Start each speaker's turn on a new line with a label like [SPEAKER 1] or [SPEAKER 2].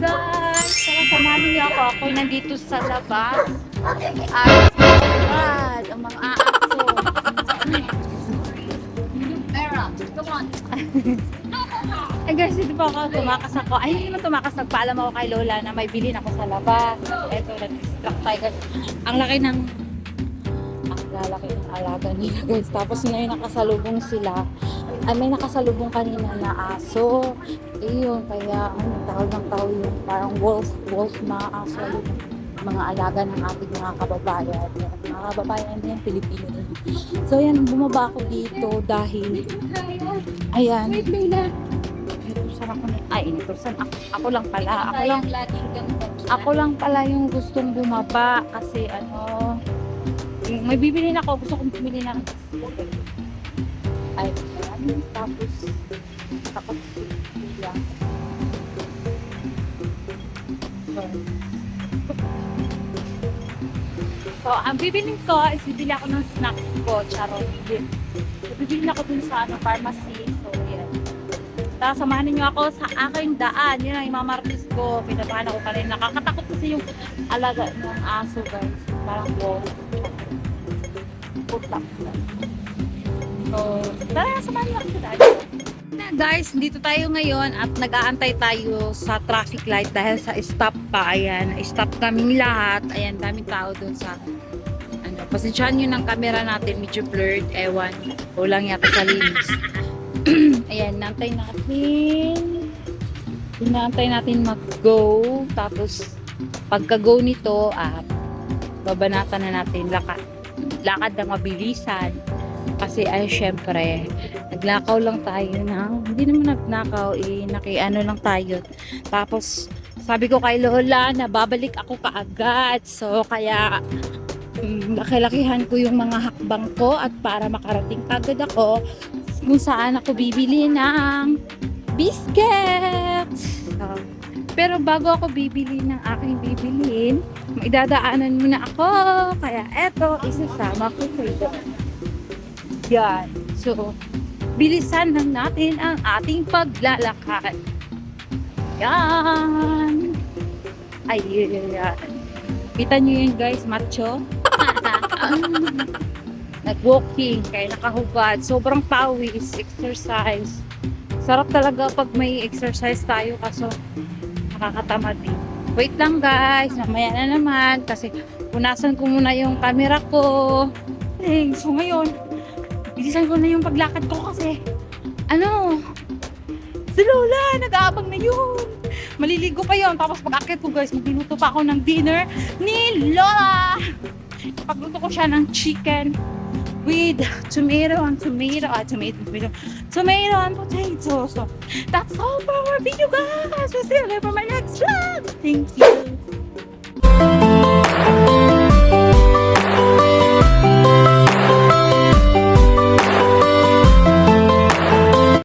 [SPEAKER 1] guys! Tara, samahan niyo ako. Ako nandito sa labas. At God, ang mga aso.
[SPEAKER 2] Vera, come on.
[SPEAKER 1] Ay guys, dito pa ako tumakas ako. Ay, hindi naman tumakas. Nagpaalam ako kay Lola na may bilhin ako sa labas. Eto, nag-distract tayo guys. Ang laki ng ang lalaki ng alaga nila guys. Tapos ngayon nakasalubong sila. Ay, may nakasalubong kanina na aso. Ayun, kaya ano, tawag ng tao yung parang wolf, wolf na aso. Yung mga alaga ng ating mga kababayan. Mga kababayan din, Pilipino. So yan, bumaba ako dito dahil ayan.
[SPEAKER 2] Wait, Leila.
[SPEAKER 1] Inutusan ako ni... Ay, inutusan. Ako, ako lang pala. Ako lang, ako lang pala yung gustong bumaba kasi ano... May bibili na ako. Gusto kong bumili ng... Ayan. Tapos... Yan. So, So, ang bibiling ko is bibili ako ng snacks ko, charot. So, bibili ako dun sa ano, pharmacy. So, yan. Tapos samahan niyo ako sa aking daan. Yun ang imamartis ko. Pinapahan ako kanina. Nakakatakot kasi yung alaga ng aso, guys. Parang wolf. Putak. So, tara, samahan niyo ako sa daan. Guys, dito tayo ngayon at nag-aantay tayo sa traffic light dahil sa stop pa. Ayan, stop kaming lahat. Ayan, daming tao doon sa ano, pasensyahan nyo ng camera natin, medyo blurred, ewan. Kulang yata sa linis. Ayan, nantay natin. Inaantay natin mag-go. Tapos, pagka-go nito, ah, babanatan na natin lakad. Lakad na mabilisan. Kasi ay syempre, naglakaw lang tayo ng, hindi naman nagnakaw, eh, nakiano lang tayo. Tapos, sabi ko kay Lola na babalik ako kaagad. So, kaya, mm, lakilakihan ko yung mga hakbang ko at para makarating agad ako kung saan ako bibili ng biscuits. So, pero bago ako bibili ng aking bibiliin, may dadaanan muna ako. Kaya eto, isasama ko kayo. Yan. So, bilisan lang natin ang ating paglalakad. Yan. Ay, yan. Kita nyo yun guys, macho. Nag-walking, kaya nakahubad. Sobrang pawis, exercise. Sarap talaga pag may exercise tayo kaso nakakatamad din. Wait lang guys, mamaya na naman kasi punasan ko muna yung camera ko. Eh, so ngayon, bilisan ko na yung paglakad ko kasi ano, si Lola, nag-aabang na yun. Maliligo pa yun. Tapos pag akit ko guys, magluluto pa ako ng dinner ni Lola. Pagluto ko siya ng chicken with tomato and tomato, ah, tomato, tomato, tomato and potato. So, that's all for our video guys. We'll see you later for my next vlog. Thank you.